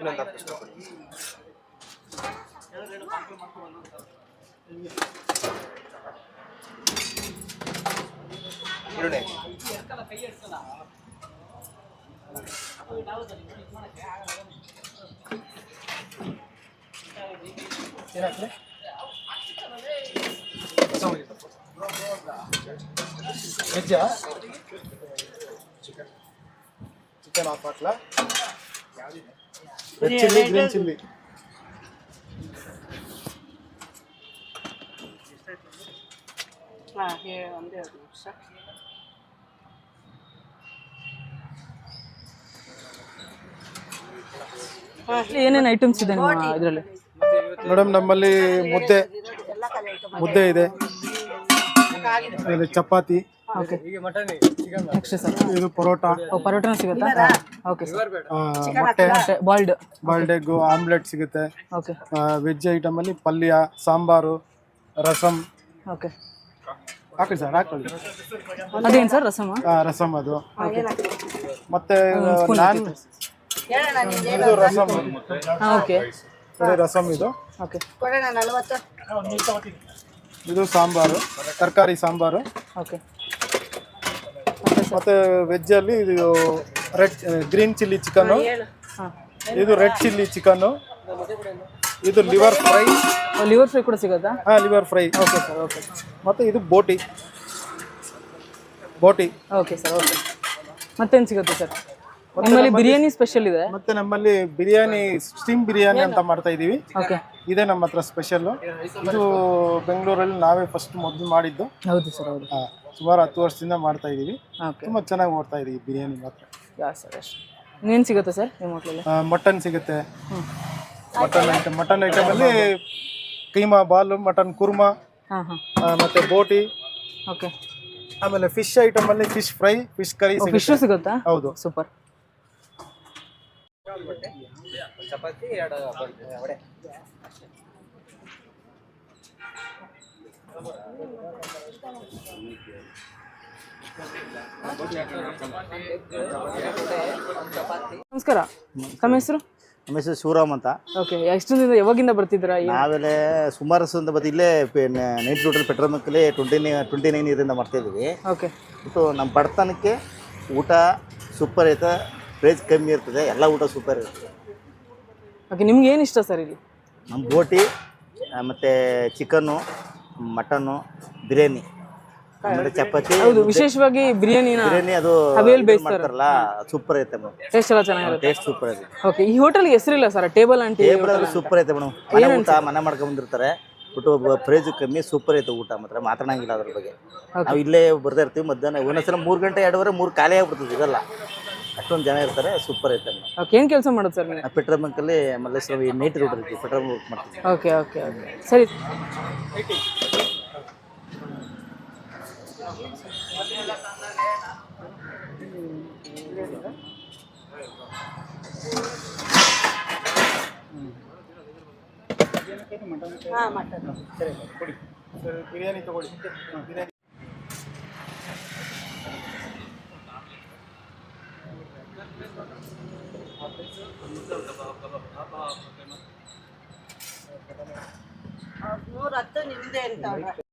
ಇನ್ನೊಂದು ಹಾಕು ಇಷ್ಟು ಕೊಡಿ. ಈರುಳ್ಳಿ ಏನಾಗ್ತದೆ? ವೆಜ್ಜಾ? ಚಿಕನ್. ಚಿಕನ್ ಹಾಫ್ ಹಾಕ್ಲಾ? ರೆಡ್ ಚಿಲ್ಲಿ ಗ್ರೀನ್ ಚಿಲ್ಲಿ ಒಂದೇ ಒಂದು ನಿಮಿಷ ಏನೇನು ಐಟಮ್ಸ್ ಇದೆ ನಿಮ್ಮ ಇದರಲ್ಲಿ? ಮೇಡಮ್ ನಮ್ಮಲ್ಲಿ ಮುದ್ದೆ ಮುದ್ದೆ ಇದೆ. ಆಮೇಲೆ ಚಪಾತಿ. ಓಕೆ ನೆಕ್ಸ್ಟ್ ಸರ್ ಇದು ಪರೋಟ. ಓ ಪರೋಟನ ಸಿಗುತ್ತಾ? ಓಕೆ ಸರ್ ಮೊಟ್ಟೆ. ಬಾಯ್ಲ್ಡ್ ಬಾಲ್ಡ್ ಎಗ್ ಆಮ್ಲೆಟ್ ಸಿಗುತ್ತೆ. ಓಕೆ ವೆಜ್ ಅಲ್ಲಿ ಪಲ್ಯ ಸಾಂಬಾರು ರಸಮ್ ಓಕೆ ಹಾಕಿ ಸರ್ ಹಾಕೊಳ್ಳಿ ಅದೇನು ಸರ್ ರಸಮ? ಆ, ರಸಮ್ ಅದು. ಮತ್ತೆ ನಾನ್ ಇದು ರಸಮ್ ಹಾಂ ಓಕೆ ರಸಮ್ ಇದು. ಓಕೆ ಇದು ಸಾಂಬಾರು ತರಕಾರಿ ಸಾಂಬಾರು. ಓಕೆ ಮತ್ತೆ ವೆಜ್ ಅಲ್ಲಿ ಇದು ರೆಡ್ ಗ್ರೀನ್ ಚಿಲ್ಲಿ ಚಿಕನ್ ಹಾಂ ಇದು ರೆಡ್ ಚಿಲ್ಲಿ ಚಿಕನ್ ಇದು ಲಿವರ್ ಫ್ರೈ ಲಿವರ್ ಫ್ರೈ ಕೂಡ ಸಿಗುತ್ತಾ? ಹಾ liver fry okay sir okay ಮತ್ತೆ ಇದು ಬೋಟಿ. ಬೋಟಿ. ಓಕೆ ಸರ್ ಓಕೆ ಮತ್ತೇನು ಸಿಗುತ್ತೆ ಸರ್ ನಮ್ಮಲ್ಲಿ ಬಿರಿಯಾನಿ ಸ್ಪೆಷಲ್ ಇದೆ. ಮತ್ತೆ ನಮ್ಮಲ್ಲಿ ಬಿರಿಯಾನಿ ಸ್ಟೀಮ್ ಬಿರಿಯಾನಿ ಅಂತ ಮಾಡ್ತಾ ಇದೀವಿ. ಓಕೆ ಇದೆ ನಮ್ಮ ಹತ್ರ ಸ್ಪೆಷಲ್ ಇದು ಬೆಂಗಳೂರಲ್ಲಿ ನಾವೇ ಫಸ್ಟ್ ಮೊದಲು ಮಾಡಿದ್ದು. ಹೌದು ಸರ್ ಹೌದು. ಸುಮಾರು ಹತ್ತು ವರ್ಷದಿಂದ ಮಾಡ್ತಾ ಇದೀವಿ. ಓಕೆ ತುಂಬಾ ಚೆನ್ನಾಗಿ ಓಡ್ತಾ ಇದೀವಿ ಬಿರಿಯಾನಿ ಮಾತ್ರ. ಯಾ ಸರ್ ಅಷ್ಟು ಇನ್ನೇನು ಸಿಗುತ್ತೆ ಸರ್ ನಿಮ್ಮ ಹೋಟ್ಲಲ್ಲಿ? ಮಟನ್ ಸಿಗುತ್ತೆ. ಮಟನ್ ಐಟಮ್ ಮಟನ್ ಐಟಮ್ ಅಲ್ಲಿ ಕೀಮಾ ಬಾಲು ಮಟನ್ ಕುರ್ಮಾ ಹಾಂ ಹಾಂ. ಮತ್ತೆ ಬೋಟಿ ಓಕೆ ಆಮೇಲೆ ಫಿಶ್ ಐಟಮ್ ಅಲ್ಲಿ fish fry fish curry fish ಸಿಗುತ್ತಾ. ಹೌದು. ಸೂಪರ್. ನಮಸ್ಕಾರ. ತಮ್ಮ ಹೆಸರು? ನಮ್ಮ ಹೆಸರು ಶಿವರಾಮ್ ಅಂತ. ಓಕೆ ಎಷ್ಟು ದಿನದಿಂದ ಯಾವಾಗಿಂದ ಬರ್ತಿದ್ದೀರಾ ಆಮೇಲೆ ನಾವೆಲ್ಲ ಸುಮಾರು ವರ್ಷದಿಂದ ಬಂದು ಇಲ್ಲೇ ನೈಟ್ ಟೋಟಲ್ ಪೆಟ್ರೋಲ್ ಬಂಕಲ್ಲಿ ಟ್ವೆಂಟಿ ಟ್ವೆಂಟಿ ನೈನ್ ಇದರಿಂದ ಮಾಡ್ತಾ ಇದ್ದೀವಿ. ಓಕೆ ಮತ್ತು ನಮ್ಮ ಬಡತನಕ್ಕೆ ಊಟ ಸೂಪರ್ ಐತೆ ಪ್ರೈಸ್ ಕಮ್ಮಿ ಇರ್ತದೆ ಎಲ್ಲ ಊಟ ಸೂಪರ್ ಇರ್ತದೆ ಓಕೆ ನಿಮ್ಗೆ ಏನು ಇಷ್ಟ ಸರ್ ಇಲ್ಲಿ? ನಮ್ಮ ಬೋಟಿ ಮತ್ತು ಚಿಕನ್ನು ಮಟನ್ನು ಬಿರಿಯಾನಿ ಆಮೇಲೆ ಚಪಾತಿ ಹೌದು ವಿಶೇಷವಾಗಿ ಬಿರಿಯಾನಿನ ಬಿರಿಯಾನಿ ಅದು ಬೇಯಿಸ್ತಾರೆ. ಮಾಡ್ತಾರಲ್ಲ ಸೂಪರ್ ಐತೆ ಮೇಡಮ್. ಟೇಸ್ಟ್ ಎಲ್ಲ ಚೆನ್ನಾಗಿರುತ್ತೆ. ಟೇಸ್ಟ್ ಸೂಪರ್ ಐತೆ. ಓಕೆ ಈ hotel ಹೆಸರಿಲ್ಲ sir table aunty table super ಐತೆ ಮೇಡಮ್. ಮನೆ ಊಟ ಮನೆ ಮಾಡ್ಕೊಂಡ್ ಬಂದಿರ್ತಾರೆ ಊಟ ಪ್ರೈಸ್ ಕಮ್ಮಿ ಸೂಪರ್ ಐತೆ ಊಟ ಮಾತ್ರ ಮಾತಾಡಂಗಿಲ್ಲ ಅದ್ರ ಬಗ್ಗೆ. ನಾವು ಇಲ್ಲೇ ಬರ್ತಾ ಇರ್ತೀವಿ ಮಧ್ಯಾಹ್ನ ಒಂದೊಂದ್ಸಲ ಮೂರು ಗಂಟೆ ಎರಡುವರೆ ಮೂರು ಖಾಲಿ ಆಗ್ಬಿಡ್ತದೆ ಇದೆಲ್ಲ. ಅಷ್ಟೊಂದು ಜನ ಇರ್ತಾರೆ ಸೂಪರ್ ಐತೆ ಓಕೆ ಏನು ಕೆಲಸ ಮಾಡೋದು ಸರ್ ನೀವು? ಪೆಟ್ರೋಲ್ ಬಂಕಲ್ಲಿ ಮಲ್ಲೇಶ್ವರ ನೈಟ್ ರೋಡ್ ಇರ್ತೀವಿ ಪೆಟ್ರೋಲ್ ವರ್ಕ್ ಮಾಡ್ತೀವಿ. ಓಕೆ ಓಕೆ ಓಕೆ ಸರಿ. ಹಾಂ ಮಟನ್. ಬಿರಿಯಾನಿ ತಗೊಳ್ಳಿ. ಬಿರಿಯಾನಿ. ನೂರ ಹತ್ತು ನಿಮ್ಮದೇ ಅಂತ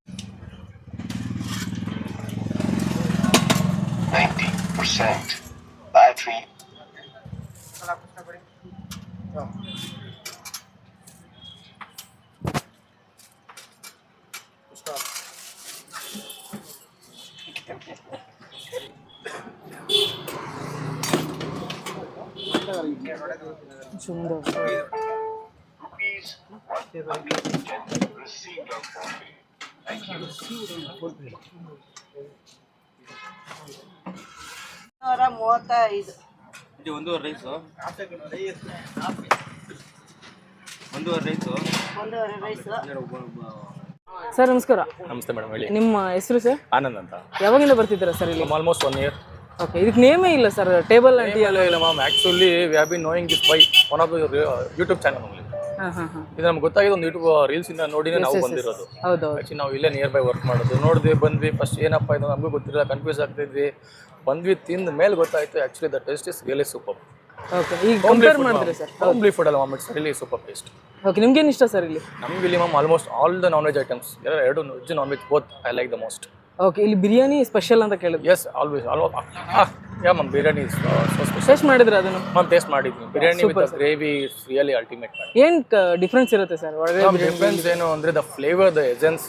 ಸುಂದರ rupees 100 received on coffee. Thank you. ನೂರ ಮೂವತ್ತೈದು. ಇದು ಒಂದೂವರೆ ರೈಸು? ಒಂದೂವರೆ ರೈಸು? ಒಂದೂವರೆ ರೈಸು. ಸರ್ ನಮಸ್ಕಾರ. ನಮಸ್ತೆ ಮೇಡಮ್ ಹೇಳಿ. ನಿಮ್ಮ ಹೆಸರು ಸರ್? ಆನಂದ್ ಅಂತ. ಯಾವಾಗಿಂದ ಬರ್ತಿದ್ದೀರಾ ಸರ್ ಇಲ್ಲಿ? ಆಲ್ಮೋಸ್ಟ್ ಒನ್ ಇಯರ್ ಓಕೆ ಇದಕ್ಕೆ ನೇಮೇ ಇಲ್ಲ ಸರ್ ಟೇಬಲ್ ಆಂಟಿ ಇಲ್ಲ ಇಲ್ಲ ma'am actually we have been knowing this by one of YouTube channel ಹಾಂ ಇದು ನಮ್ಗೆ ಗೊತ್ತಾಗಿದೆ ಒಂದು ಯೂಟ್ಯೂಬ್ ರೀಲ್ಸ್ ಇಂದ ನೋಡಿನೇ ನಾವು ಬಂದಿರೋದು. ಆ್ಯಕ್ಚುಲಿ ನಾವು ಇಲ್ಲೇ ನಿಯರ್ ಬೈ ವರ್ಕ್ ಮಾಡೋದು. ನೋಡಿದ್ವಿ ಬಂದ್ವಿ. ಫಸ್ಟ್ ಏನಪ್ಪ ಇದು ನಮಗೂ ಗೊತ್ತಿರಲ್ಲ ಕನ್ಫ್ಯೂಸ್ ಆಗ್ತಿದ್ವಿ. ಬಂದ್ವಿ ತಿಂದ ಮೇಲೆ ಗೊತ್ತಾಯ್ತು. Actually the taste is really super okay ಈಗ ಕಂಪೇರ್ ಮಾಡಿದ್ರೆ ಸರ್ ಹೋಮ್ಲಿ ಫುಡ್ ಅಲ್ಲ it's really super taste okay ನಿಮ್ಗೇನು ಇಷ್ಟ ಸರ್ ಇಲ್ಲಿ? ನಮ್ಗೆ ಇಲ್ಲಿ ma'am almost all the non veg items ಎರಡು veg non veg both I like the most okay ಇಲ್ಲಿ ಬಿರಿಯಾನಿ ಸ್ಪೆಷಲ್ ಅಂತ ಕೇಳಿದ್ರು yes always all yeah ma'am biryani taste ಮಾಡಿದ್ರೆ ಅದನ್ನು? ಮ್ಯಾಮ್ ಟೇಸ್ಟ್ ಮಾಡಿದ್ವಿ biryani with gravy is really ultimate ಏನು difference ಇರುತ್ತೆ sir ಒಳಗಡೆ ಡಿಫ್ರೆನ್ಸ್ ಏನು ಅಂದರೆ the flavour the essence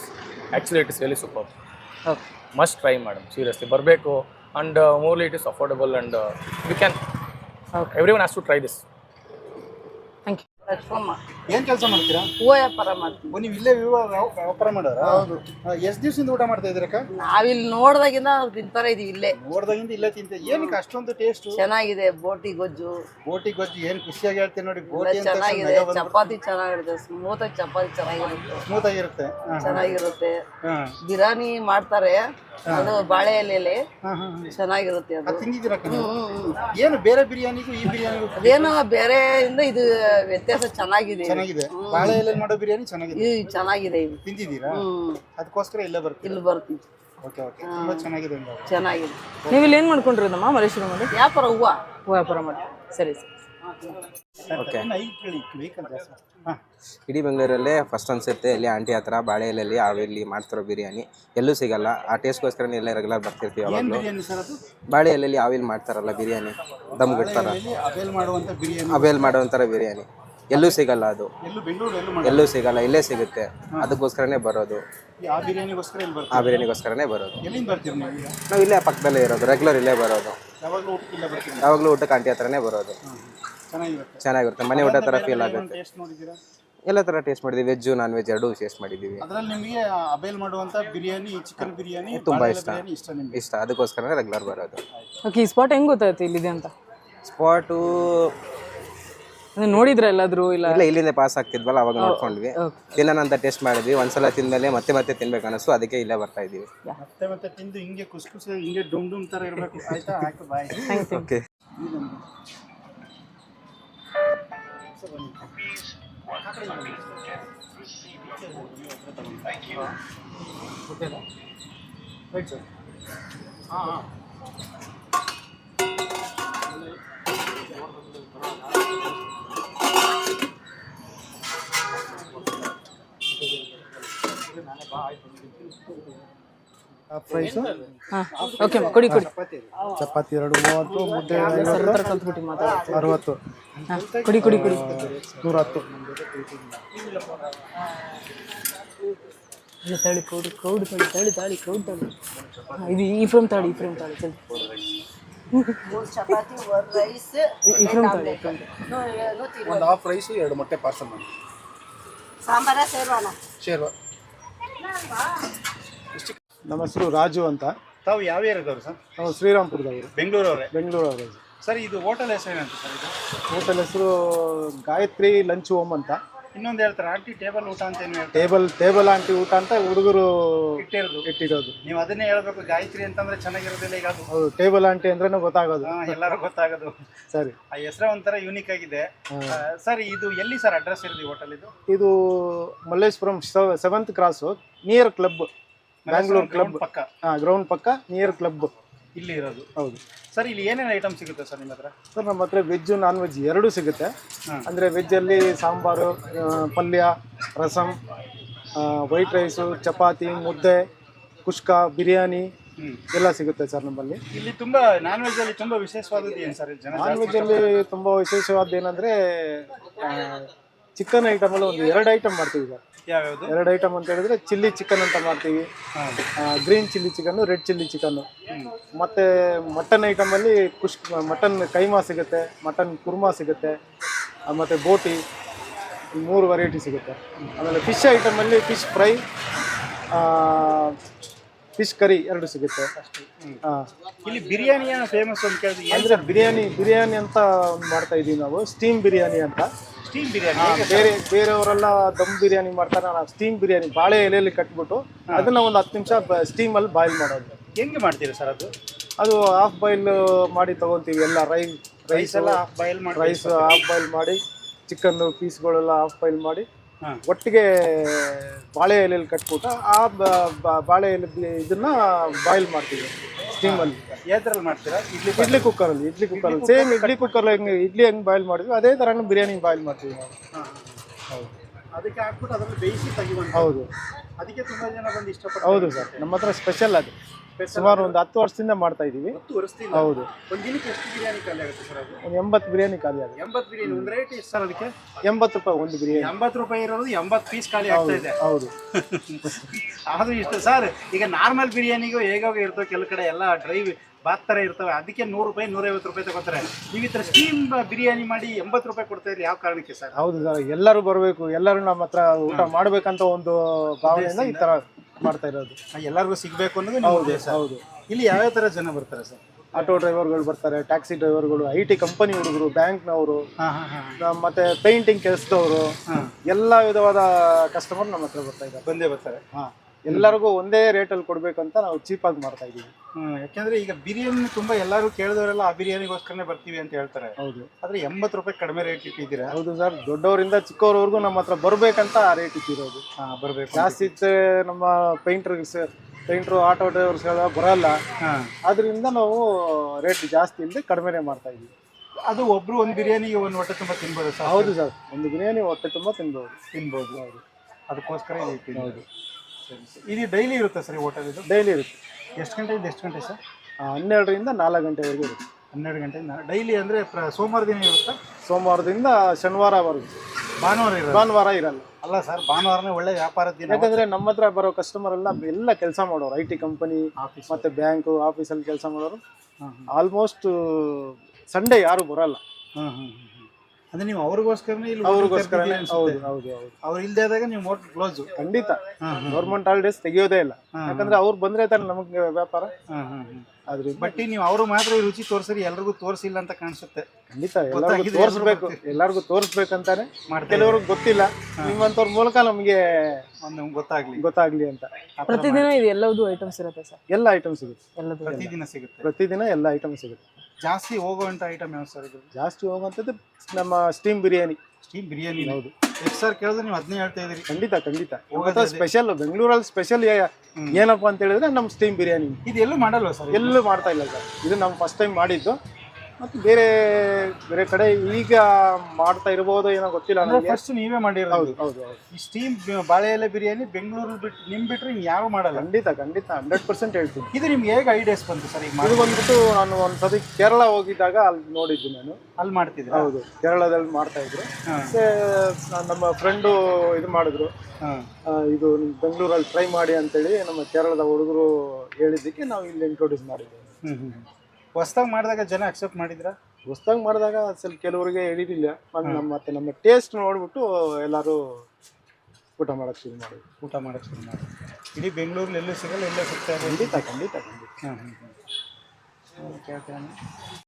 actually it is really super okay must try madam seriously ಬರಬೇಕು. And morally it is affordable and we can. Everyone has to try this thank you ಏನ್ ಕೆಲಸ ಮಾಡ್ತೀರಾ? ಹೂವು ವ್ಯಾಪಾರ ಮಾಡ್ತೀವಿ. ಓ, ನೀವು ಇಲ್ಲೇ ವಿವ- ವ್ಯಾಪ- ವ್ಯಾಪಾರ ಮಾಡೋರ? ಹೌದು. ಎಷ್ಟು ದಿವಸದಿಂದ ಊಟ ಮಾಡ್ತಾ ಇದ್ರಕ್ಕ ನಾವಿಲ್ಲಿ ನೋಡ್ದಾಗಿಂದ ತಿಂತಾರ ಇದೀವಿ ಇಲ್ಲೇ. ನೋಡ್ದಾಗಿಂದ ಇಲ್ಲೇ ತಿಂತೆ ಏನಕ್ಕೆ ಅಷ್ಟೊಂದು ಟೇಸ್ಟ್ ಚೆನ್ನಾಗಿದೆ ಬೋಟಿ ಗೊಜ್ಜು. ಬೋಟಿ ಗೊಜ್ಜು ಏನ್ ಖುಷಿಯಾಗಿ ಹೇಳ್ತೀನಿ ನೋಡಿ ಬೋಟಿ ಚೆನ್ನಾಗಿದೆ ಚಪಾತಿ ಚೆನ್ನಾಗಿರುತ್ತೆ ಸ್ಮೂತ್ ಆಗಿ ಚಪಾತಿ ಚೆನ್ನಾಗಿರುತ್ತೆ. ಸ್ಮೂತ್ ಆಗಿರುತ್ತೆ. ಹಾ, ಚೆನ್ನಾಗಿರುತ್ತೆ. ಹಾ, ಬಿರಿಯಾನಿ ಮಾಡ್ತಾರೆ ಅದು ಬಾಳೆ ಎಲೆಯಲ್ಲಿ ಹಾ, ಹಾ, ಹಾ. ಚೆನ್ನಾಗಿರುತ್ತೆ ಅದು. ತಿಂದಿದ್ದೀರಕ್ಕ ನೀವು? ಏನು ಬೇರೆ ಬಿರಿಯಾನಿಗೂ ಈ ಬಿರಿಯಾನಿಗೂ ಅದೇನೋ ಬೇರೆ ಇಂದ ಇದು ವ್ಯತ್ಯಾಸ ಚೆನ್ನಾಗಿದೆ. ಚೆನ್ನಾಗಿದೆ. ಬಾಳೆ ಎಲೆ ಮಾಡೋ ಬಿರಿಯಾನಿ ಚೆನ್ನಾಗಿದೆ. ಈ ಚೆನ್ನಾಗಿದೆ ಇದು. ತಿಂದಿದ್ದೀರಾ? ಹ್ಮ್. ಅದಕ್ಕೋಸ್ಕರ ಇಲ್ಲ ಬರ್ತೀವಿ ಇಲ್ಲಿ ಬರ್ತೀವಿ ಓಕೆ ಓಕೆ. ತುಂಬಾ ಚೆನ್ನಾಗಿದೆ ಹಂಗಾದ್ರೆ. ಚೆನ್ನಾಗಿದೆ. ನೀವು ಇಲ್ಲಿ ಏನು ಮಾಡ್ಕೊಂಡಿರೋದಮ್ಮ ಮಲೇಶ್ವರಮಲ್ಲಿ ವ್ಯಾಪಾರ ಹೂವು. ವ್ಯಾಪಾರ ಮಾಡಿ. ಸರಿ ಓಕೆ. ಇನ್ನು ಐದು ಕೇಳಿ ವೆಹಿಕಲ್ ಜಾಸ್ತಿ. ಹಾಂ. ಇಡೀ ಬೆಂಗಳೂರಲ್ಲೇ ಫಸ್ಟ್ ಅನ್ಸುತ್ತೆ ಇಲ್ಲಿ ಆಂಟಿ ಹತ್ರ ಬಾಳೆ ಎಲೆಯಲ್ಲಿ ಅವೆಲ್ಲಿ ಮಾಡ್ತಿರೋ ಬಿರಿಯಾನಿ. ಎಲ್ಲೂ ಸಿಗಲ್ಲ. ಆ ಟೇಸ್ಟ್ಗೋಸ್ಕರನೇ ಎಲ್ಲ ರೆಗ್ಯುಲರ್ ಬರ್ತಿರ್ತೀವಿ ಅವಾಗಲೂ ಬಿರಿಯಾನಿ ಸರ್ ಅದು? ಬಾಳೆ ಎಲೆಯಲ್ಲಿ ಆವಿಲ್ ಮಾಡ್ತಾರಲ್ಲ ಬಿರಿಯಾನಿ. ದಮ್ ಬಿಡ್ತಾರ ಇಲ್ಲಿ ಅವೇಲ್ ಮಾಡುವಂತ ಬಿರಿಯಾನಿ. ಅವೇಲ್ ಬಿರಿಯಾನಿ. ಎಲ್ಲೂ ಸಿಗಲ್ಲ ಅದು. ಎಲ್ಲೂ ಸಿಗಲ್ಲ ಇಲ್ಲೇ ಸಿಗುತ್ತೆ. ಅದಕ್ಕೋಸ್ಕರನೇ ಬರೋದು. ಆ ಇಲ್ಲಿ ಬರ್ತೀವಿ ಆ ಬಿರಿಯಾನಿಗೋಸ್ಕರನೇ ಬರೋದು. ನೀವು ನಾವು ಇಲ್ಲೇ ಪಕ್ಕದಲ್ಲೇ ಇರೋದು ರೆಗ್ಯುಲರ್ ಇಲ್ಲೇ ಬರೋದು. ಯಾವಾಗಲೂ ಊಟ ಕಾಂಟಿ ಯಾವಾಗಲೂ ಊಟಕ್ಕೆ ಆಂಟಿ ಹತ್ರನೇ ಬರೋದು. ಚೆನ್ನಾಗಿರುತ್ತೆ. ಚೆನ್ನಾಗಿರುತ್ತೆ. ಮನೆ ಊಟ ಥರ ಫೀಲ್ ಆಗುತ್ತೆ. ಎಲ್ಲ ಥರ ಟೇಸ್ಟ್ ಮಾಡಿದ್ದೀವಿ. ವೆಜ್ಜು ನಾನ್ ವೆಜ್ ಎರಡೂ ಟೇಸ್ಟ್ ಮಾಡಿದ್ದೀವಿ. ತುಂಬ ನಿಮಗೆ ಅಬೇಲ್ ಮಾಡುವಂಥ ಬಿರಿಯಾನಿ ಚಿಕನ್ ಬಿರಿಯಾನಿ ತುಂಬಾ ಇಷ್ಟ. ಬಿರಿಯಾನಿ ಇಷ್ಟ ಅದಕ್ಕೋಸ್ಕರನೇ ರೆಗ್ಯುಲರ್ ಬರೋದು. ಓಕೆ ಈ ಸ್ಪಾಟ್ ಹೆಂಗೆ ಗೊತ್ತಾಯ್ತು ಇಲ್ಲಿದೆ ಅಂತ? ಸ್ಪಾಟು ನೋಡಿದ್ರೆ ಎಲ್ಲಾದ್ರೂ ಇಲ್ಲ? ಇಲ್ಲ ಇಲ್ಲಿಂದ ಪಾಸ್ ಆಗ್ತಿದ್ವಲ್ಲ ಅವಾಗ ನೋಡ್ಕೊಂಡ್ವಿ. ದಿನ ತಿನ್ನೋಣ ಅಂತ ಟೇಸ್ಟ್ ಮಾಡಿದ್ವಿ. ಒಂದ್ಸಲ ತಿಂದ್ಮೇಲೆ ಮತ್ತೆ ಮತ್ತೆ ತಿನ್ಬೇಕು ಅನಿಸ್ತು. ಅದಕ್ಕೆ ಇಲ್ಲೇ ಬರ್ತಾ ಇದೀವಿ ಮತ್ತೆ ಮತ್ತೆ ತಿಂದು ಹಿಂಗೆ ಕುಸ್ ಕುಸ್ ಹಿಂಗೆ ಡುಮ್ ಡುಮ್ ಥರ ಇರಬೇಕು. ಆಯ್ತಾ? ಹಾಕು bye thank you okay right sir ಹಾಂ ಹಾಂ ಪ್ರೈಸು ಓಕೆ ಕೊಡಿ ಕೊಡಿ. ಚಪಾತಿ ಎರಡು. ಮೂವತ್ತು ಮುದ್ದೆ ಅರವತ್ತು. ಕೊಡಿ ಕೊಡಿ ಕೊಡಿ. ನೂರ ಹತ್ತು ತಾಳಿ ಕ್ರೌಡ್ ಕೌಡ್ ತಾಳಿ ತಾಳಿ ತಾಳಿ ಕ್ರೌಡ್ ತಾಳಿ ಇದು ಈ ಫ್ರಮ್ ತಾಳಿ ಈ ಫ್ರಮ್ ತಾಳಿ ಸ್ವಲ್ಪ ಮೂರು ಚಪಾತಿ ಒಂದು ರೈಸ್ ಒಂದು ಹಾಫ್ ರೈಸು ಎರಡು ಮೊಟ್ಟೆ ಪಾರ್ಸಲ್ ಮಾಡಿ. ಸಾಂಬಾರ ಶೇರ್ವ. ನಮ್ಮ ಹೆಸರು ರಾಜು ಅಂತ. ತಾವು ಯಾವ ಏರಿಯಾದವ್ರು ಸರ್? ನಾವು ಶ್ರೀರಾಮ್ಪುರದವರು. ಬೆಂಗಳೂರವರೇ? ಬೆಂಗಳೂರವರೇ. ಸರ್ ಇದು ಹೋಟೆಲ್ ಹೆಸರು ಏನಂತ ಸರ್ ಇದು? ಹೋಟೆಲ್ ಹೆಸರು ಗಾಯತ್ರಿ ಲಂಚ್ ಹೋಮ್ ಅಂತ. ಇನ್ನೊಂದು ಹೇಳ್ತಾರೆ ಆಂಟಿ ಟೇಬಲ್ ಊಟ ಅಂತ ಏನು ಟೇಬಲ್ ಟೇಬಲ್ ಆಂಟಿ ಊಟ ಅಂತ ಹುಡುಗರು ಇಟ್ಟಿರೋದು. ಇಟ್ಟಿರೋದು. ನೀವು ಅದನ್ನೇ ಹೇಳ್ಬೇಕು ಗಾಯತ್ರಿ ಅಂತಂದ್ರೆ ಚೆನ್ನಾಗಿರೋದಿಲ್ಲ ಈಗ ಅದು. ಹೌದು ಟೇಬಲ್ ಆಂಟಿ ಅಂದ್ರೆ ಗೊತ್ತಾಗೋದು. ಎಲ್ಲರೂ ಗೊತ್ತಾಗೋದು. ಸರಿ. ಆ ಹೆಸರೇ ಒಂಥರ ಯೂನಿಕ್ ಆಗಿದೆ. ಸರ್ ಇದು ಎಲ್ಲಿ ಸರ್ ಅಡ್ರೆಸ್ ಇರೋದು ಹೋಟೆಲ್ ಇದು? ಇದು Malleshwaram seventh cross near club Bangalore club ಪಕ್ಕ. ಹಾಂ ಗ್ರೌಂಡ್ ಪಕ್ಕ ನಿಯರ್ ಕ್ಲಬ್ ಇಲ್ಲಿ ಇರೋದು. ಹೌದು. ಸರ್ ಇಲ್ಲಿ ಏನೇನು ಐಟಮ್ ಸಿಗುತ್ತೆ ಸರ್ ನಿಮ್ಮ ಹತ್ರ ಸರ್ ನಮ್ಮ ಹತ್ರ ವೆಜ್ ನಾನ್ ವೆಜ್ ಎರಡೂ ಸಿಗುತ್ತೆ. ಅಂದರೆ ವೆಜ್ಜಲ್ಲಿ ಸಾಂಬಾರು ಆ, ಪಲ್ಯ ರಸಮ್ ವೈಟ್ ರೈಸು ಚಪಾತಿ ಮುದ್ದೆ ಕುಷ್ಕ ಬಿರಿಯಾನಿ ಎಲ್ಲ ಸಿಗುತ್ತೆ ಸರ್ ನಮ್ಮಲ್ಲಿ. ಇಲ್ಲಿ ತುಂಬಾ ನಾನ್ ವೆಜ್ ಅಲ್ಲಿ ತುಂಬಾ ವಿಶೇಷವಾದದ್ದು ಏನು ಸರ್? ನಾನ್ ವೆಜ್ ಅಲ್ಲಿ ತುಂಬಾ ವಿಶೇಷವಾದ ಏನಂದ್ರೆ ಚಿಕನ್ ಐಟಮ್ ಅಲ್ಲಿ ಒಂದು ಎರಡು ಐಟಮ್ ಮಾಡ್ತೀವಿ ಸರ್. ಯಾವ್ಯಾವುದು? ಎರಡು ಐಟಮ್ ಅಂತ ಹೇಳಿದ್ರೆ ಚಿಲ್ಲಿ ಚಿಕನ್ ಅಂತ ಮಾಡ್ತೀವಿ. Green chilli chicken red chilli chicken. ಮತ್ತೆ ಮಟನ್ ಐಟಮ್ ಅಲ್ಲಿ ಕುಶ್ ಮಟನ್ ಕೈಮಾ ಸಿಗುತ್ತೆ ಮಟನ್ ಕುರ್ಮಾ ಸಿಗುತ್ತೆ ಮತ್ತೆ ಬೋಟಿ ಮೂರು ವೆರೈಟಿ ಸಿಗುತ್ತೆ. ಆಮೇಲೆ ಫಿಶ್ ಐಟಮ್ ಅಲ್ಲಿ ಫಿಶ್ ಫ್ರೈ ಫಿಶ್ ಕರಿ ಎರಡು ಸಿಗುತ್ತೆ. ಇಲ್ಲಿ ಬಿರಿಯಾನಿ ಫೇಮಸ್ ಅಂತ ಕೇಳಿದ್ರೆ ಅಂದರೆ ಬಿರಿಯಾನಿ ಬಿರಿಯಾನಿ ಅಂತ ಒಂದು ಮಾಡ್ತಾ ಇದೀವಿ ನಾವು ಸ್ಟೀಮ್ ಬಿರಿಯಾನಿ ಅಂತ. ಸ್ಟೀಮ್ ಬಿರಿಯಾನಿ ಬೇರೆ ಬೇರೆಯವರೆಲ್ಲ ದಮ್ ಬಿರಿಯಾನಿ ಮಾಡ್ತಾರೆ. ನಾನು ಸ್ಟೀಮ್ ಬಿರಿಯಾನಿ ಬಾಳೆ ಎಲೆಯಲ್ಲಿ ಕಟ್ಬಿಟ್ಟು ಅದನ್ನ ಒಂದು ಹತ್ತು ನಿಮಿಷ ಸ್ಟೀಮ್ ಅಲ್ಲಿ ಬಾಯ್ಲ್ ಮಾಡೋದು. ಹೆಂಗೆ ಮಾಡ್ತೀರಿ ಸರ್ ಅದು? ಅದು ಹಾಫ್ ಬಾಯ್ಲ್ ಮಾಡಿ ತಗೊಂತೀವಿ ಎಲ್ಲ ರೈ ರೈಸ್ ಎಲ್ಲ ಹಾಫ್ ಬಾಯ್ಲ್ ಮಾಡಿ ರೈಸ್ ಹಾಫ್ ಬಾಯ್ಲ್ ಮಾಡಿ ಚಿಕನ್ ಪೀಸ್ಗಳೆಲ್ಲ ಹಾಫ್ ಬಾಯ್ಲ್ ಮಾಡಿ ಒಟ್ಟಿಗೆ ಬಾಳೆ ಎಲೆಯಲ್ಲಿ ಕಟ್ಬಿಟ್ಟು ಆ ಬಾಳೆ ಎಲೆ ಇದನ್ನ ಬಾಯ್ಲ್ ಮಾಡ್ತೀವಿ. ಸ್ಟೀಮಲ್ಲಿ ಯಾವ್ದ್ರಲ್ಲಿ ಮಾಡ್ತೀರಾ. ಇಡ್ಲಿ ಇಡ್ಲಿ ಕುಕ್ಕರಲ್ಲಿ ಇಡ್ಲಿ ಕುಕ್ಕರಲ್ಲಿ ಸೇಮ್ ಇಡ್ಲಿ ಕುಕ್ಕರ್ ಹೆಂಗೆ ಇಡ್ಲಿ ಹೆಂಗೆ ಬಾಯ್ಲ್ ಮಾಡಿದ್ವಿ ಅದೇ ಥರನೂ ಬಿರಿಯಾನಿ ಬಾಯ್ಲ್ ಮಾಡ್ತೀವಿ ನಾವು. ಅದಕ್ಕೆ ಹಾಕ್ಬಿಟ್ಟು ಅದನ್ನು ಬೇಯಿಸಿ ತೆಗಿವಂತ ಹೌದು. ಅದಕ್ಕೆ ತುಂಬ ಜನ ಬಂದು ಇಷ್ಟಪಟ್ಟು ಹೌದು ಸರ್ ನಮ್ಮ ಹತ್ರ ಸ್ಪೆಷಲ್ ಅದು. ಸುಮಾರು ಒಂದು ಹತ್ತು ವರ್ಷದಿಂದ ಮಾಡ್ತಾ ಇದೀವಿ ಹತ್ತು ವರ್ಷದಿಂದ? ಹೌದು. ಒಂದು ದಿನಕ್ಕೆ ಎಷ್ಟು ಬಿರಿಯಾನಿ ಖಾಲಿ ಆಗುತ್ತೆ ಸರ್ ಅದು? ಒಂದು ಎಂಬತ್ತು ಬಿರಿಯಾನಿ ಖಾಲಿ ಆಗುತ್ತೆ. ಎಂಬತ್ತು ಬಿರಿಯಾನಿ ಒಂದು ರೇಟ್ ಎಷ್ಟು ಸರ್ ಅದಕ್ಕೆ? ಎಂಬತ್ತು ರೂಪಾಯಿ ಒಂದು ಬಿರಿಯಾನಿ. ಎಂಬತ್ತು ರೂಪಾಯಿ ಇರೋದು ಎಂಬತ್ತು ಪೀಸ್ ಖಾಲಿ ಆಗ್ತಾ ಇದೆ. ಹೌದು. ಅದು ಇಷ್ಟು ಸರ್ ಈಗ ನಾರ್ಮಲ್ ಬಿರಿಯಾನಿಗೂ ಹೇಗಾಗ ಇರ್ತವೆ ಕೆಲ ಕಡೆ ಎಲ್ಲ ಡ್ರೈವ್ ಬಾತ್ ಥರ ಇರ್ತವೆ. ಅದಕ್ಕೆ ನೂರು ರೂಪಾಯಿ ನೂರೈವತ್ತು ರೂಪಾಯಿ ತಗೋತಾರೆ. ನೀವು ಈ ಥರ ಸ್ಟೀಮ್ ಬಿರಿಯಾನಿ ಮಾಡಿ ಎಂಬತ್ತು ರೂಪಾಯಿ ಕೊಡ್ತಾ ಇದ್ರಿ ಯಾವ ಕಾರಣಕ್ಕೆ ಸರ್? ಹೌದು ಸರ್ ಎಲ್ಲರೂ ಬರಬೇಕು ಎಲ್ಲರೂ ನಮ್ಮ ಹತ್ರ ಊಟ ಮಾಡಬೇಕಂತ ಒಂದು ಭಾವನೆಯಿಂದ ಈ ತರ ಮಾಡ್ತಾ ಇರೋದು. ಎಲ್ಲರಿಗೂ ಸಿಗಬೇಕು ಅನ್ನೋದು ನಿಮ್ಮ ಹೌದು ಉದ್ದೇಶ. ಹೌದು. ಇಲ್ಲಿ ಯಾವ್ಯಾವ ಥರ ಜನ ಬರ್ತಾರೆ ಸರ್? ಆಟೋ ಡ್ರೈವರ್ಗಳು ಬರ್ತಾರೆ ಟ್ಯಾಕ್ಸಿ ಡ್ರೈವರ್ಗಳು ಐ ಟಿ ಕಂಪನಿ ಹುಡುಗರು ಬ್ಯಾಂಕ್ನವರು ಹಾಂ ಹಾಂ ಹಾಂ. ಮತ್ತೆ ಪೇಂಟಿಂಗ್ ಕೆಲಸದವರು ಎಲ್ಲ ವಿಧವಾದ ಕಸ್ಟಮರ್ ನಮ್ಮ ಹತ್ರ ಬರ್ತಾ ಇದ್ದಾರೆ. ಬಂದೇ ಬರ್ತಾರೆ. ಹಾ. ಎಲ್ಲರಿಗೂ ಒಂದೇ ರೇಟಲ್ಲಿ ಕೊಡಬೇಕಂತ ನಾವು ಚೀಪಾಗಿ ಮಾಡ್ತಾ ಇದ್ದೀವಿ. ಹ್ಮ್, ಯಾಕೆಂದ್ರೆ ಈಗ ಬಿರಿಯಾನಿ ತುಂಬಾ ಎಲ್ಲರೂ ಕೇಳಿದವರೆಲ್ಲ ಆ ಬಿರಿಯಾನಿಗೋಸ್ಕರನೇ ಬರ್ತೀವಿ ಅಂತ ಹೇಳ್ತಾರೆ. ಹೌದು. ಆದ್ರೆ ಎಂಬತ್ತು ರೂಪಾಯಿ ಕಡಿಮೆ ರೇಟ್ ಇಟ್ಟಿದ್ದೀರಾ? ಹೌದು ಸರ್ ದೊಡ್ಡವರಿಂದ ಚಿಕ್ಕವರವರೆಗೂ ನಮ್ಮ ಹತ್ರ ಬರ್ಬೇಕಂತ ಆ ರೇಟ್ ಇಟ್ಟಿರೋದು. ಹಾ ಬರ್ಬೇಕು. ಜಾಸ್ತಿ ಇದ್ರೆ ನಮ್ಮ ಪೇಂಟರ್ಸ್ ಪೇಂಟ್ರು ಆಟೋ ಡ್ರೈವರ್ಸ್ಗಳ ಬರಲ್ಲ. ಹಾ. ಅದರಿಂದ ನಾವು ರೇಟ್ ಜಾಸ್ತಿ ಇಲ್ಲದೆ ಕಡಿಮೆನೇ ಮಾಡ್ತಾ ಇದ್ದೀವಿ. ಅದು ಒಬ್ರು ಒಂದು ಬಿರಿಯಾನಿಗೆ ಒಂದು ಹೊಟ್ಟೆ ತುಂಬಾ ತಿನ್ಬೋದು ಸರ್? ಹೌದು ಸರ್ ಒಂದು ಬಿರಿಯಾನಿ ಹೊಟ್ಟೆ ತುಂಬ ತಿನ್ಬೋದು. ತಿನ್ಬೋದು. ಹೌದು. ಅದಕ್ಕೋಸ್ಕರ ಇದು ಇಟ್ಟಿದ್ದೀವಿ ಸರಿ ಸರಿ ಇದು ಡೈಲಿ ಇರುತ್ತೆ ಸರ್ ಹೋಟೆಲ್ ಇದು? ಡೈಲಿ ಇರುತ್ತೆ. ಎಷ್ಟು ಗಂಟೆಯಿಂದ ಎಷ್ಟು ಗಂಟೆ ಸರ್? ಹನ್ನೆರಡರಿಂದ ನಾಲ್ಕು ಗಂಟೆವರೆಗೂ ಇರುತ್ತೆ. ಹನ್ನೆರಡು ಗಂಟೆಯಿಂದ ಡೈಲಿ ಅಂದರೆ ಪ್ರ ಸೋಮವಾರ ದಿನ ಇರುತ್ತೆ? ಸೋಮವಾರದಿಂದ ಶನಿವಾರವರೆಗೂ ಭಾನುವಾರ ಇರೋ ಭಾನುವಾರ ಇರಲ್ಲ. ಅಲ್ಲ ಸರ್ ಭಾನುವಾರನೇ ಒಳ್ಳೆ ವ್ಯಾಪಾರ ದಿನ. ಯಾಕಂದ್ರೆ ನಮ್ಮ ಹತ್ರ ಬರೋ ಕಸ್ಟಮರ್ ಎಲ್ಲ ಎಲ್ಲ ಕೆಲಸ ಮಾಡೋರು. ಐ ಟಿ ಕಂಪನಿ ಆಫೀಸ್ ಮತ್ತೆ ಬ್ಯಾಂಕು ಆಫೀಸಲ್ಲಿ ಕೆಲಸ ಮಾಡೋರು. ಆಲ್ಮೋಸ್ಟ್ ಸಂಡೇ ಯಾರು ಬರಲ್ಲ. ಹ್ಞೂ ಹಾಂ ಅಂದ್ರೆ ನೀವು ಅವ್ರಿಗೋಸ್ಕರನೇ ಇಲ್ಲಿ ಅವ್ರಿಗೋಸ್ಕರನೇ ಹೌದು ಹೌದು ಹೌದು. ಅವ್ರು ಇಲ್ಲದೆ ಆದಾಗ ನೀವು ಮೋಟ್ ಕ್ಲೋಸ್ ಖಂಡಿತ. ಗೌರ್ಮೆಂಟ್ ಹಾಲಿಡೇಸ್ ತೆಗಿಯೋದೇ ಇಲ್ಲ. ಯಾಕಂದ್ರೆ ಅವ್ರು ಬಂದ್ರೆ ತಾನೆ ನಮಗೆ ವ್ಯಾಪಾರ. ಆದ್ರೆ ಬಟ್ಟಿ ನೀವು ಅವರು ಮಾತ್ರ ಈ ರುಚಿ ತೋರಿಸಿರಿ ಎಲ್ರಿಗೂ ತೋರಿಸಿಲ್ಲ ಅಂತ ಕಾಣಿಸುತ್ತೆ. ಖಂಡಿತ ಎಲ್ಲರಿಗೂ ತೋರಿಸ್ಬೇಕು. ಎಲ್ಲರಿಗೂ ತೋರಿಸ್ಬೇಕಂತಾನೆ. ಕೆಲವ್ರಿಗೆ ಗೊತ್ತಿಲ್ಲ. ನಿಮ್ಮಂತವ್ರ ಮೂಲಕ ನಮಗೆ ಒಂದು ಗೊತ್ತಾಗ್ಲಿ. ಗೊತ್ತಾಗ್ಲಿ ಅಂತ. ಪ್ರತಿದಿನ ಇದು ಎಲ್ಲದೂ ಐಟಮ್ಸ್ ಇರುತ್ತೆ ಸರ್? ಎಲ್ಲ ಐಟಮ್ ಸಿಗುತ್ತೆ. ಪ್ರತಿದಿನ ಸಿಗುತ್ತೆ. ಪ್ರತಿದಿನ ಎಲ್ಲ ಐಟಮ್ ಸಿಗುತ್ತೆ. ಜಾಸ್ತಿ ಹೋಗುವಂಥ ಐಟಮ್ ಯಾವ ಸರ್ ಇದು? ಜಾಸ್ತಿ ಹೋಗುವಂಥದ್ದು ನಮ್ಮ ಸ್ಟೀಮ್ ಬಿರಿಯಾನಿ. ಸ್ಟೀಮ್ ಬಿರಿಯಾನಿ. ಹೌದು. ಎಷ್ಟು ಸರ್ ಕೇಳಿದ್ರೆ ನೀವು ಅದನ್ನೇ ಹೇಳ್ತಾ ಇದ್ದೀರಿ? ಖಂಡಿತ ಖಂಡಿತ. ಇವತ್ತು ಸ್ಪೆಷಲ್ ಬೆಂಗಳೂರಲ್ಲಿ ಸ್ಪೆಷಲ್ ಏನಪ್ಪ ಅಂತ ಹೇಳಿದ್ರೆ ನಮ್ಮ ಸ್ಟೀಮ್ ಬಿರಿಯಾನಿ. ಇದು ಎಲ್ಲೂ ಮಾಡಲ್ವಾ ಸರ್ ಎಲ್ಲೂ ಮಾಡ್ತಾ ಇಲ್ಲ ಸರ್ ಇದು ನಾವು ಫಸ್ಟ್ ಟೈಮ್ ಮಾಡಿದ್ದು. ಮತ್ತು ಬೇರೆ ಬೇರೆ ಕಡೆ ಈಗ ಮಾಡ್ತಾ ಇರಬಹುದು ಏನೋ ಗೊತ್ತಿಲ್ಲ ನನಗೆ ಫಸ್ಟ್ ನೀವೇ ಮಾಡಿರೋದು ಹೌದು ಹೌದು ಹೌದು. ಈ ಸ್ಟೀಮ್ ಬಾಳೆ ಎಲೆ ಬಿರಿಯಾನಿ ಬೆಂಗಳೂರು ಬಿಟ್ಟು ನಿಮ್ ಬಿಟ್ಟರೆ ಯಾರು ಮಾಡಲ್ಲ? ಖಂಡಿತ ಖಂಡಿತ ಹಂಡ್ರೆಡ್ ಪರ್ಸೆಂಟ್ ಹೇಳ್ತೀನಿ. ಇದು ನಿಮ್ಗೆ ಹೇಗೆ ಐಡಿಯಾಸ್ ಬಂತು ಸರ್ ಈಗ ಇದು ಮಾಡಿ ಬಂದ್ಬಿಟ್ಟು ನಾನು ಒಂದ್ಸತಿ ಕೇರಳ ಹೋಗಿದ್ದಾಗ ಅಲ್ಲಿ ನೋಡಿದ್ದು ನಾನು. ಅಲ್ಲಿ ಮಾಡ್ತಿದ್ದೆ ಹೌದು ಕೇರಳದಲ್ಲಿ ಮಾಡ್ತಾ ಇದ್ರು. ಹಾ. ಮತ್ತೆ ಸ- ನಮ್ಮ ಫ್ರೆಂಡು ಇದು ಮಾಡಿದ್ರು. ಹಾಂ. ಆ, ಇದು ನಿಮ್ ಬೆಂಗಳೂರಲ್ಲಿ ಟ್ರೈ ಮಾಡಿ ಅಂತೇಳಿ ನಮ್ಮ ಕೇರಳದ ಹುಡುಗರು ಹೇಳಿದ್ದಕ್ಕೆ ನಾವು ಇಲ್ಲಿ ಇಂಟ್ರೊಡ್ಯೂಸ್ ಹ್ಮ್ ಹ್ಮ್. ಹೊಸ್ದಾಗಿ ಮಾಡಿದಾಗ ಜನ ಅಕ್ಸೆಪ್ಟ್ ಮಾಡಿದ್ರ? ಹೊಸ್ದಾಗಿ ಮಾಡಿದಾಗ ಸ್ವಲ್ಪ ಕೆಲವರಿಗೆ ಹಿಡಿದಿಲ್ಲ. ನಮ್ಮ ಮತ್ತೆ ನಮ್ಮ ಟೇಸ್ಟ್ ನೋಡ್ಬಿಟ್ಟು ಎಲ್ಲರೂ ಊಟ ಮಾಡಕ್ ಶುರು ಮಾಡಿ ಊಟ ಮಾಡಕ್ಕೆ ಶುರು ಮಾಡಿ ಇಡೀ ಬೆಂಗಳೂರಲ್ಲಿ ಎಲ್ಲೂ ಸಿಗಲ್ಲ ಎಲ್ಲೇ ಸಿಗ್ತಾ ಇದೆ ಖಂಡಿತ ಖಂಡಿತ ಖಂಡಿತ. ಹಾಂ ಹ್ಞೂ ಹ್ಞೂ ಓಕೆ ಓಕೆ